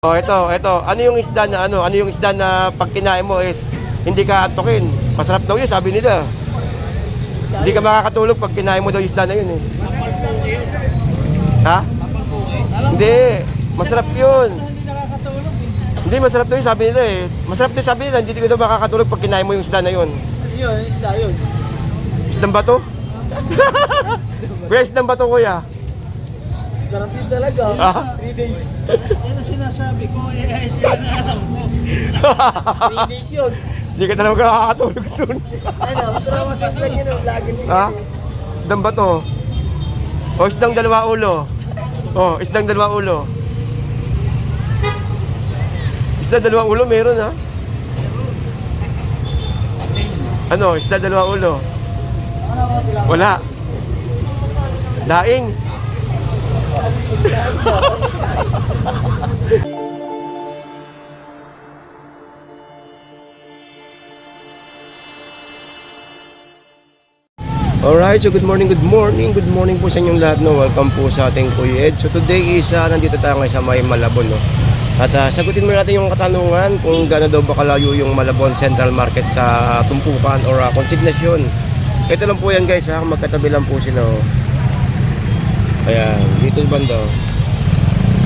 Oh, ito, ito. Ano yung isda na ano? Ano yung isda na pag kinain mo is hindi ka antokin? Masarap daw yun, sabi nila. Hindi ka makakatulog pag kinain mo daw yung isda na yun eh. Ha? Hindi. Masarap yun. Hindi, masarap daw yun, sabi nila eh. Masarap daw sabi nila, hindi ka daw makakatulog pag kinain mo yung isda na yun. Yun, isda yun. Isdang bato? Kuya, isdang bato kuya. Sarap yun talaga. Ah. 3 days. Yan ang sinasabi ko, eh, eh, yan ang alam ko. 3 days yun. Hindi ka talaga makakatulog dun. Ano, masarap lang yun. oh. Lagi din. Ha? Isdang bato. O isdang dalawa ulo. O, isdang dalawa ulo. Isda dalawa ulo meron ha? Ano, isda dalawa ulo? Wala. Laing. Alright, so good morning, good morning, good morning po sa inyong lahat, no? Welcome po sa ating Kuya Ed. So today is, uh, nandito tayo ngayon sa may Malabon, no? At uh, sagutin mo natin yung katanungan kung gaano daw ba kalayo yung Malabon Central Market sa tumpukan or uh, konsignasyon. Ito lang po yan guys, ha? Magkatabi lang po sila, oh. Ayan, dito yung banda, oh.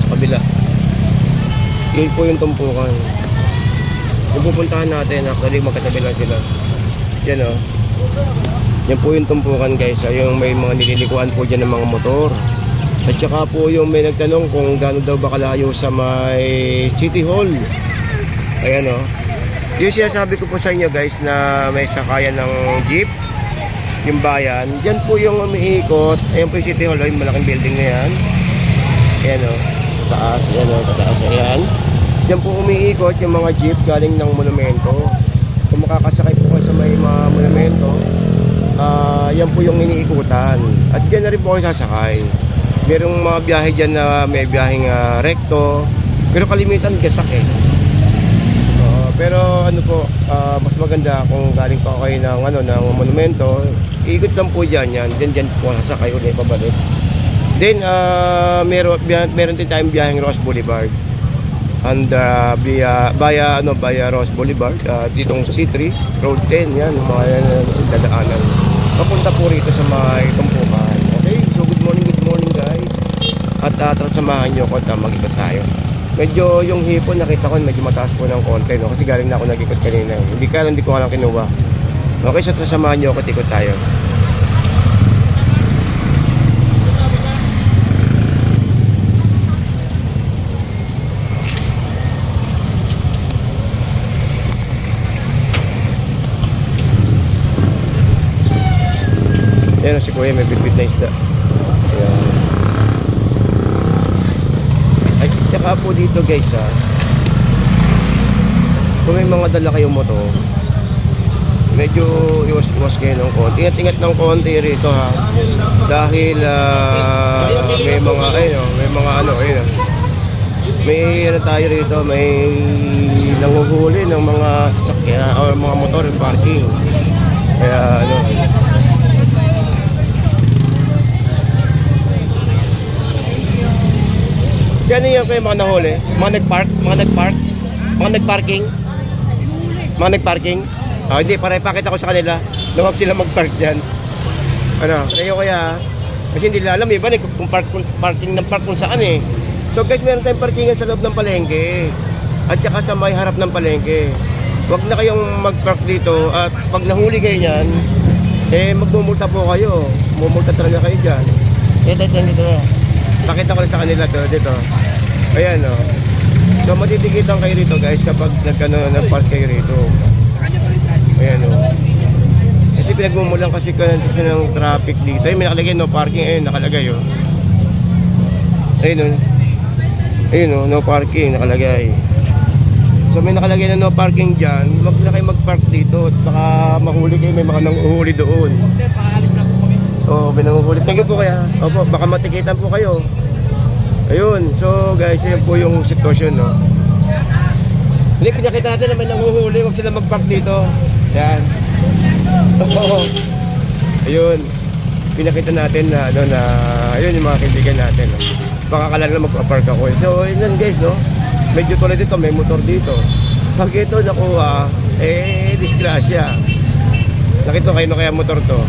Sa kabila. Yun po yung tumpukan. Yung pupuntahan natin, actually magkatabi lang sila. Yan, oh. Yan po yung tumpukan guys, yung may mga nililikuan po dyan ng mga motor. At saka po yung may nagtanong kung gaano daw ba kalayo sa may City Hall. Ayan o. Yung sinasabi ko po sa inyo guys na may sakayan ng jeep, yung bayan. Diyan po yung umiikot. Ayan po yung City Hall, oh, yung malaking building na yan. Ayan o. Taas, ayan o, taas, ayan. Diyan po umiikot yung mga jeep galing ng monumento. Kung makakasakay po kayo sa may mga monumento, Ah, yan po yung iniikutan. At dyan na rin po kayo sasakay. Merong mga biyahe dyan na may biyaheng ah, rekto. Pero kalimitan gasak eh. Pero ano po, ah, mas maganda kung galing pa kayo ng, ano, ng monumento, ikot lang po dyan yan. Dyan dyan po sasakay ulit pabalik. Then, uh, meron, meron din tayong biyaheng Ross Boulevard. And uh, via, via, ano, via Ross Boulevard, uh, ditong C3, Road 10, yan, mga yan, dadaanan. Papunta po rito sa mga tumpukan. Okay, so good morning, good morning guys. At uh, samahan nyo ko at uh, mag-ikot tayo. Medyo yung hipon nakita ko medyo mataas po ng konti no? kasi galing na ako nag-ikot kanina. Hindi ka hindi ko alam kinuha. Okay, so samahan nyo ako at ikot tayo. Ayan si Kuya, may bitbit na isda. Ayan. Ay, tsaka po dito guys ha. Kung may mga dala kayong moto, medyo iwas-iwas kayo ng konti. Ingat-ingat ng konti rito ha. Dahil ah, may mga, ayun, oh, may mga ano, ayun. oh. May ano tayo rito, may nanguhuli ng mga sasakyan or mga motor parking. Kaya ano, Kano yan kayo mga nahuli? Mga nag-park? Mga nag-park? Mga nag-parking? Mga nag-parking? Ah, hindi, para ipakita ko sa kanila huwag sila mag-park dyan. Ano, kayo kaya, kasi hindi nila alam, eh, kung park, kung parking ng park kung saan eh. So guys, meron tayong parkingan sa loob ng palengke. At saka sa may harap ng palengke. Huwag na kayong mag-park dito at pag nahuli kayo yan, eh magmumulta po kayo. Mumulta talaga kayo dyan. Ito, ito, ito. Pakita ko lang sa kanila to, dito. Ayan o. So matitikitan kayo rito guys kapag nagkano nag-park kayo rito. Ayan o. Kasi pinagmumulan kasi ka kasi ng traffic dito. Ay, may nakalagay no parking. Ayun, nakalagay o. Ayun o. Ayun o, no parking nakalagay. So may nakalagay na no parking dyan. Huwag na kayo mag-park dito. Baka mahuli kayo, may mga nanguhuli doon. Sir, paalis na po kami. Oo, binanguhuli. Thank you po kaya. Opo, baka matikitan po kayo. Ayun, so guys, yun po yung sitwasyon, no? Hindi, pinakita natin na may nanguhuli. Huwag sila mag-park dito. Yan. Oo. Ayun. Pinakita natin na, ano, na, ayun yung mga kaibigan natin, no? Baka kala na magpa-park ako. So, yun lang guys, no? Medyo tulad dito, may motor dito. Pag ito nakuha, eh, disgrasya. Nakita kayo na kaya motor to.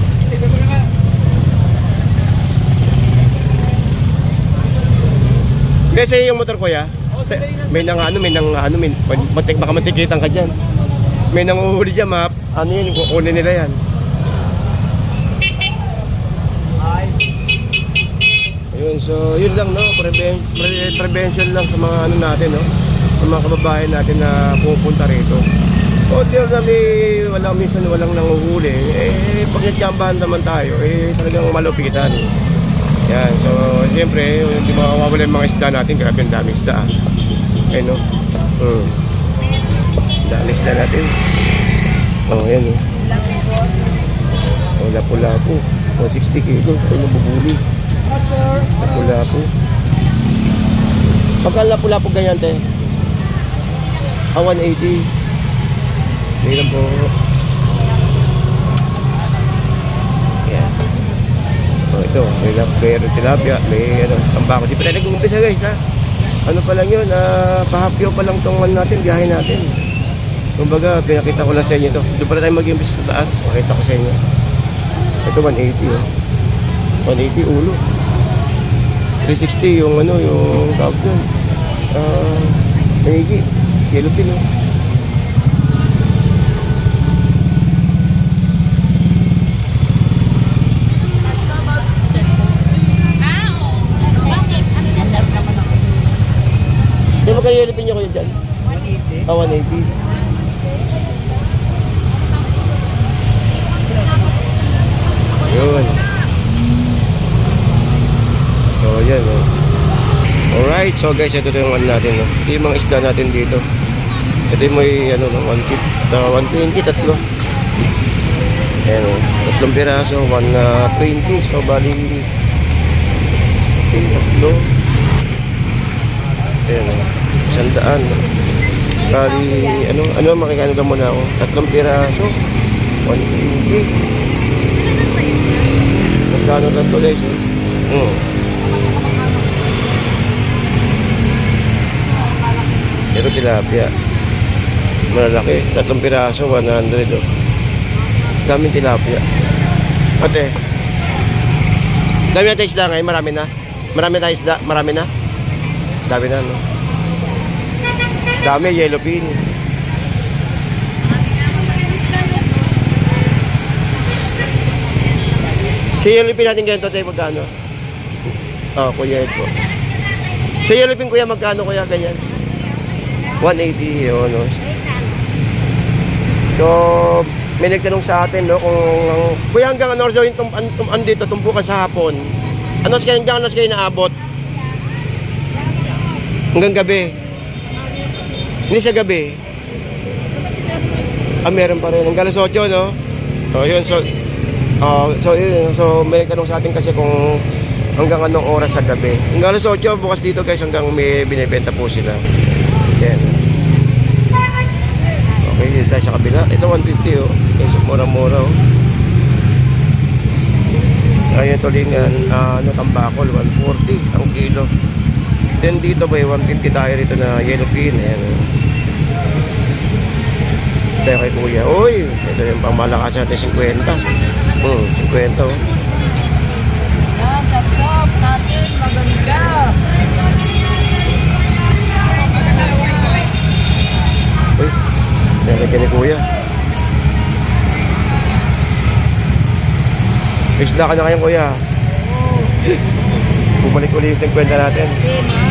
Hindi, sa'yo yung motor ko ya. Sa- May nang ano, may nang ano, may, matik, baka matikitan ka dyan. May nanguhuli dyan, map. Ano yun, kukunin nila yan. Ay. Ayun, so yun lang no, Preven pre- prevention lang sa mga ano natin no, sa mga kababayan natin na pupunta rito. O di na may walang minsan walang nanguhuli, eh pag nagkambahan naman tayo, eh talagang malupitan. Yan, so siyempre, hindi mawawala yung mga isda natin, grabe ang dami isda. ah. Ayun no. Hmm. Dami isda natin. Oh, yan oh. Oh, lapu-lapu. Oh, 60 kilo. Ay, nabubuli. Sir. Lapu-lapu. Pagka lapu-lapu ganyan, te? Ah, 180. Hindi lang po. Oh, ito. May may tilapia, may ano, tambako. Di pa tayo nag-uumpisa guys, ha? Ano pa lang yun, ah, pahapyo pa lang tong ano natin, biyahe natin. Kumbaga, pinakita ko lang sa inyo ito. Doon pala tayo mag-imbis sa taas. Makita ko sa inyo. Ito 180, oh. 180 ulo. 360 yung ano, yung tawag doon. Ah, mahigi. Yellow pin, oh. Ah, 180. Yun. So, yan, oh. Alright, so guys, ito yung ano natin, no? Ito yung mga isda natin dito. Ito yung may, ano, no, 150, uh, 120, tatlo. Ayan, oh. Tatlong piraso, 120. So, bali, 60, tatlo. Ayan, oh. Isang daan, no? Bali, ano, ano, makikano ka muna ako. Tatlong piraso, 120. Magkano lang to guys, eh? Hmm. Ito tilapia. Malalaki. Tatlong piraso, 100 oh. Daming tilapia. Ate. Dami natin isda ngayon, marami na. Marami na isda, marami na. Dami na, no? Dami, yellow pin. Si yellow pin natin ganito, tayo magkano? Oh, kuya po. Si yellow pin, kuya, magkano kuya ganyan? 180 yun, no? So, may nagtanong sa atin, no, kung, kuya, hanggang ano, so, yung tum, tum, andito, tumpukan sa hapon. Ano kayo, hanggang ano kayo naabot? Hanggang gabi. Hindi sa gabi. Ah, meron pa rin. Hanggang alas 8, no? So, yun, so, ah, so, yun, so, may nagtanong sa atin kasi kung hanggang anong oras sa gabi. Hanggang alas 8, bukas dito guys, hanggang may binibenta po sila. Yan. Okay, dito tayo sa kabila. Ito 150 oh. Ito mura-mura oh. Ayun tulingan, ah, ano, tambakol, 140 ang kilo. Then dito ba, 150 tayo rito na yellow pin. Ayan. Tayo kay kuya. Uy, ito yung pangmalakas natin, 50. Hmm, 50 oh. Yan, sap-sap natin. Maganda. Uy, nalagyan ni kuya. Isda ka na ngayon kuya. Bumalik uli yung 50 natin.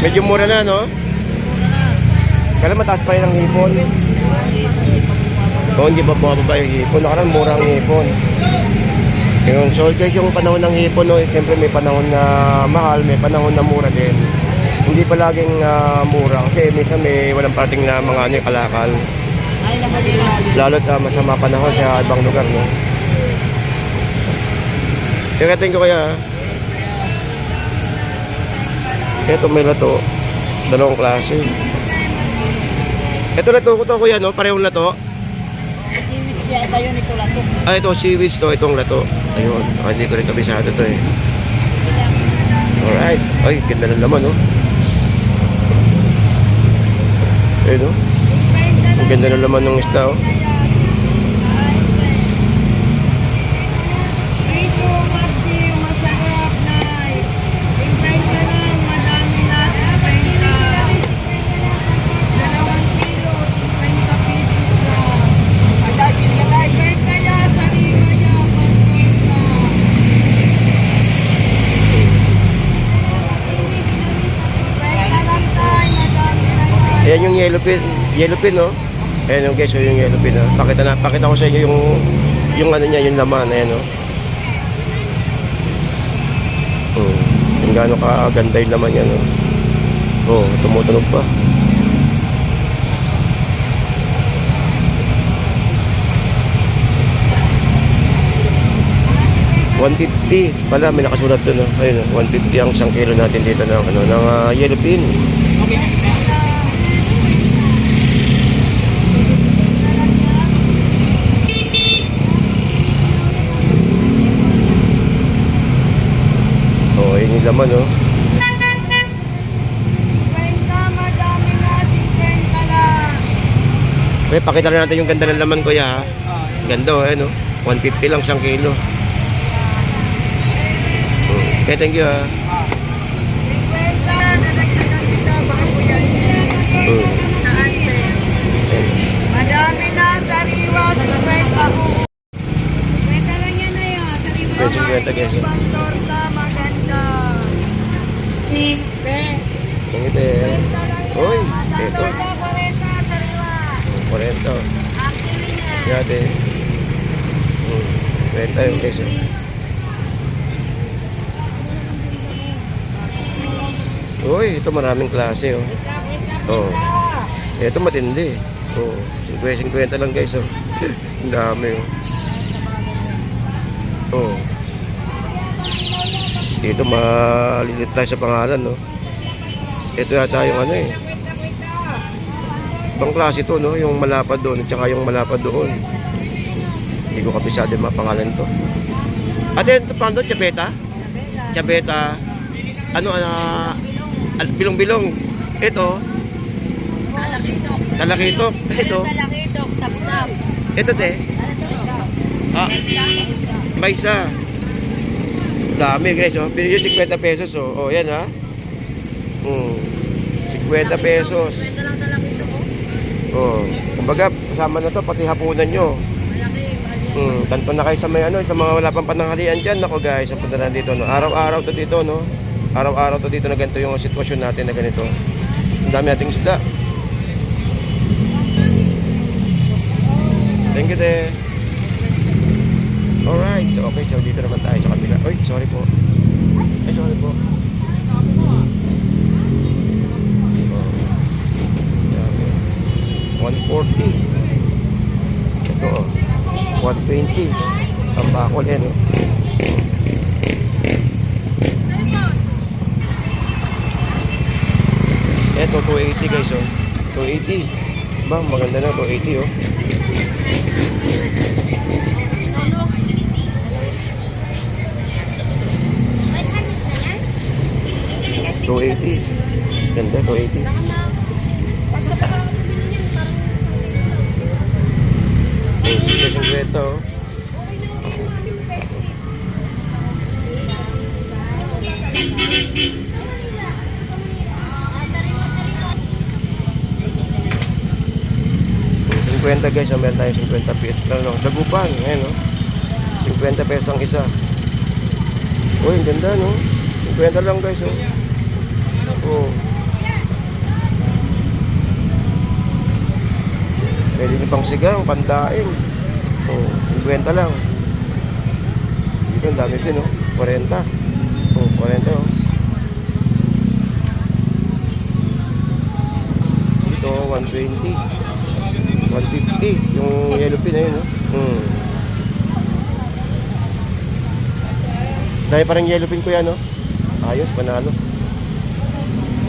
Medyo mura na, no? Kaya mataas pa rin ang hipon. Oo, hindi pa bumababa yung hipon. Nakaraan mura ang hipon. Yun, so guys, yung panahon ng hipon, no, siyempre may panahon na mahal, may panahon na mura din. Hindi pa laging ah, mura kasi minsan may walang parating na mga ano, yung kalakal. Lalo't uh, masama panahon sa ibang lugar, no? Kaya ko kaya, ito may lato, dalawang klase. Ito lato ko to kuya, no? Parehong lato. Siwit siya tayo ni Kulato. Ah, ito seaweeds to, itong lato. Ayun, ah, hindi ko rin kabisado to eh. Alright. Ay, ganda ng laman, no? Ayun oh. Ang ganda na laman ng isda oh. Ito, Marci, masarap, Nay. Tingnan ka lang, madami natin, 50. Dalawang kilo, 50 pesos lang. Ay, kaya, sariwa yan, Marcita. Kwenta lang tayo, madami na yan. Ayan yung yellow pin, yellow pin oh. Ayan yung guys, oh, yung yellow pin oh. Pakita na, pakita ko sa inyo yung yung ano niya, yung laman, ayan oh. Hmm. Yung gaano kaganda yung laman niya, no? Oh, tumutunog pa. $150 pala may nakasulat doon oh. ayun oh, 150 ang isang kilo natin dito ng ano ng ah, yellow pin Oh, yung laman, oh. Okay, pakita na natin yung ganda ng laman, kuya, ha? Ganda, oh, ano? 150 lang siyang kilo. Okay, thank you, ha? Hmm. Madami na sariwa, 50 po. Kwenta lang yan na yun, sariwa. Okay, 50 guys, Kwenta lang yan. Uy, ito. na 40, sariwa. 40. Actually na. Yeah, te. Hmm. 40 yung keso. Uy, ito maraming klase, oh. Oh. Ito matindi. Oh, 50-50 lang guys, oh. Ang dami, oh. Oh. Dito malilit tayo sa pangalan, no. Ito yata yung ano eh. Ibang klase to, no? Yung malapad doon, at saka yung malapad doon. Hindi ko kabisado yung mga pangalan to. Ate, ito pa doon, Chabeta? Chabeta. Ano, ano, al- bilong-bilong. Ito, Talakitok. talakitok. Ito, Talakitok, sapsap. ito te. Ah, may isa. Dami guys, oh. Pero yung 50 pesos, oh. Oh, yan ha. Hmm. 50 pesos. Oh. Oh. Kumbaga, kasama na to, pati hapunan nyo. Hmm, tanto na kayo sa may ano, sa mga wala pang pananghalian dyan. Nako guys, ang punta dito, no. Araw-araw to dito, no. Araw-araw to dito na ganito yung sitwasyon natin na ganito. Ang dami nating isda. Thank you, te. Alright, so okay, so dito naman tayo sa kabila. Uy, sorry po. Ay, sorry po. Oh. Dami. 140. Ito, oh. 120. Ang bakol yan, oh. Ito, 280 guys, oh. 280. Ba, maganda na, 280, oh. Two eighty. Ganda, 280. Ito oh. 50 guys, oh, meron tayo 50 pesos. Ano, dagupan, ayan, oh. 50 pesos ang isa. Uy, ang ganda, no? 50 lang guys, oh. Oh. Pwede nyo pang sigang, pandain. Oh, 50 lang. Dito ang dami din, oh. 40. Oh, 40, oh. Dito, 120. 150. Yung yellow pin na yun, oh. Hmm. Dahil parang yellow pin ko yan, no? Ayos, panalo.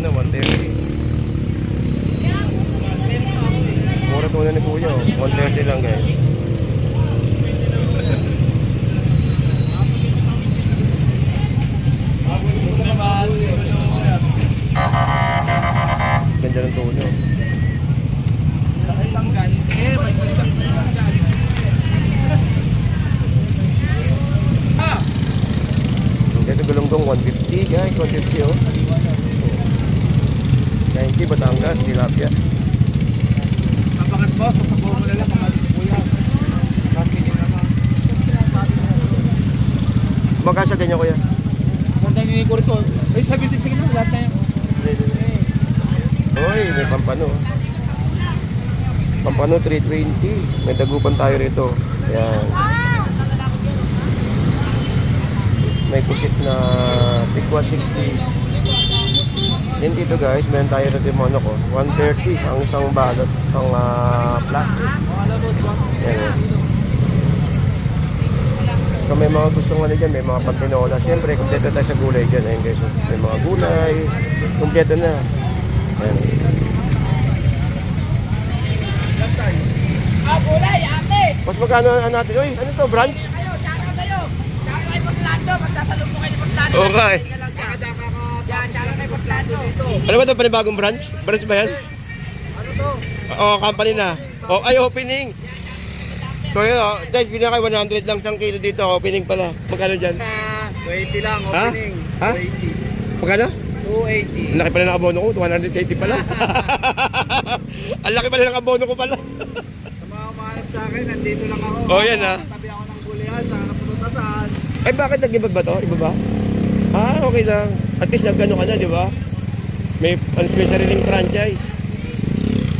Tuna, 130. Mura tuna ni Kuya, oh. 130 lang guys. Ganda ng tuna. oh. Dito gulong-gulong 150 guys, 150 oh. 90 Batangas, tilapia. Kapakat boss, sa mo na lang kamalis po yan. Kasi din naman. Magkasya ganyan kuya. Saan tayo ko rito? Eh, 76 na, lahat na yan. Hoy, may pampano. Pampano 320. May tagupan tayo rito. Ayan. May kusit na pick 160. Yan dito guys, meron tayo yung ano ko. 130 ang isang balot, ang ah, plastic. Ayan. So may mga gustong ano dyan, may mga pantinola. Siyempre, kompleto tayo sa gulay dyan. Ayan guys, may mga gulay. Kompleto na. Ayan. Ah, gulay, ate! Mas magkano ano natin? Uy, ano to, branch? Kayo, tsaka kayo! Tsaka kay Poslando, magsasalong po kayo ni Poslando. Oo nga eh. Yan, tsaka kay Poslando. Ano ba ito, panibagong branch? Branch ba yan? Ano to? Oo, company na. Oh, ay, opening. So yun, oh, guys, binakay 100 lang isang kilo dito. Opening pala. Magkano dyan? 280 lang, Ha? opening. Ha? 280. Magkano? 280. Ang laki pala ng abono ko, 280 pala. Ang laki pala ng abono ko pala. Sa mga umahanap sa akin, nandito lang ako. Oh, yan, ah. Tabi ako ng gulihan, sa napututasan. Ay, bakit nag-iba ba to? Iba ba? Ah, okay lang. At least nagkano ka na, di ba? May, ano, may sariling franchise.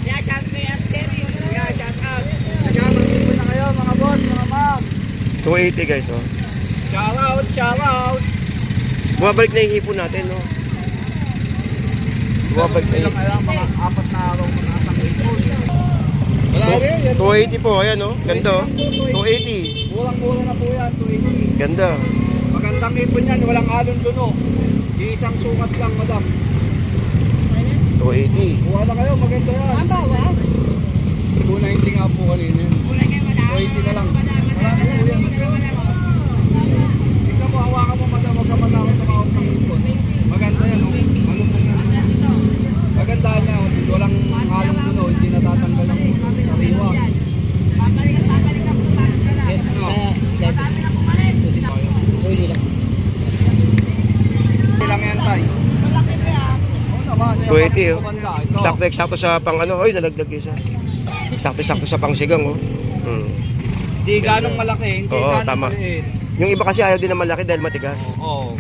Yan, shout Sherry. Yan, shout out. Nagkakaroon po na kayo, mga boss, mga ma'am. 280 guys, oh. Shout out, shout out. Bumabalik na yung hipon natin, no? Bumabalik na yung kaya, mga apat na araw mga asang ipon. Wala rin, yan. 280 po, ayan, oh. Ganda, oh. 280. Murang-mura na po yan, 280. Ganda. Magandang ipon yan, walang alon duno. Isang sukat lang, madam. 280. Buha na kayo, maganda yan. Ang bawas. 290 nga po kanina yun. Gulay kayo, madami. 280 na lang. Madami, madami. Tingnan mo, hawakan mo, madam, huwag ka matakot sa mga utang ipon. Maganda yan, oh. Malupong yan. Maganda niya, oh. walang halong duno, hindi natatanggal ang sariwa. Babalik, babalik ako sa ka lang. No. Madami na pumalit. Ilang yan, tay? Malaki pa yan. Oo naman. yan, 280, oh. maganda. Ito. Sakto, eksakto sa pang ano. Oy, nalaglag isa. Sakto, sakto sa pang sigang, oh. Hmm. Hindi ganong malaki, hindi Oo, ganong tama. maliit. Yung iba kasi ayaw din na malaki dahil matigas. Oo.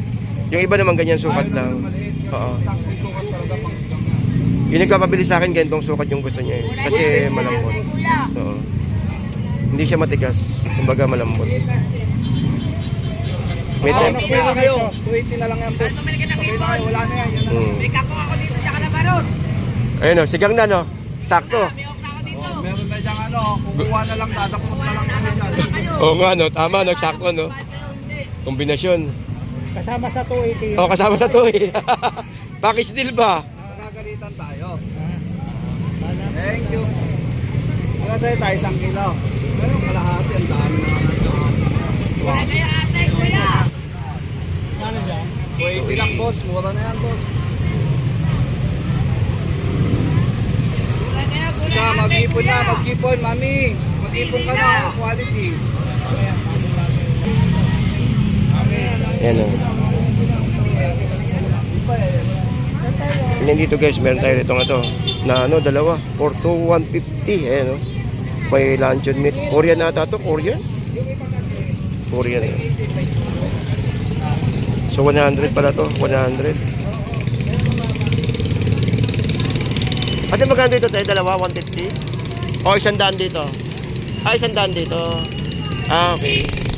Yung iba naman ganyan sukat Ayaw lang. naman maliit. Yung Oo. saktong sukat talaga pang sigang yan. Yung nagpapabili sa akin, ganitong sukat yung gusto niya eh. Kasi malambot. Oo. Hindi siya matigas. Kumbaga malambot. May Ah, time. ano, pila kayo? 280 na lang yan, boss. Ano, ng Sabay na wala na yan. yan na. Hmm. May kakong ako dito, baron. Ayun o, sigang na no. Sakto. May okra dito. Oh, meron na diyang ano, kukuha na lang, dadakot na lang kami dyan. Oo nga no, tama no, sakto no. Kombinasyon. Kasama sa 280 Oh, kasama sa to eh. Package deal ba? Nagagalitan tayo. Thank you. Wala sa'yo tayo isang kilo. Pero kalahati, ang dami na. Gulay kayo, ate, kuya. 280 lang, boss. Mura na yan, boss. Gulay kayo, gulay, Ika, ate, mag-ipon na, mag-ipon, mami. Mag-ipon ka na, quality. Ayan o. Yan dito guys, meron tayo rito ito na ano, dalawa. For 150. Ayan o. May luncheon meat. Korean ata to, Korean? Korean. So 100 pala to, 100. Ate magkano dito tayo? Dalawa, 150? O isang daan dito? Ah, isang daan dito. Ah, okay.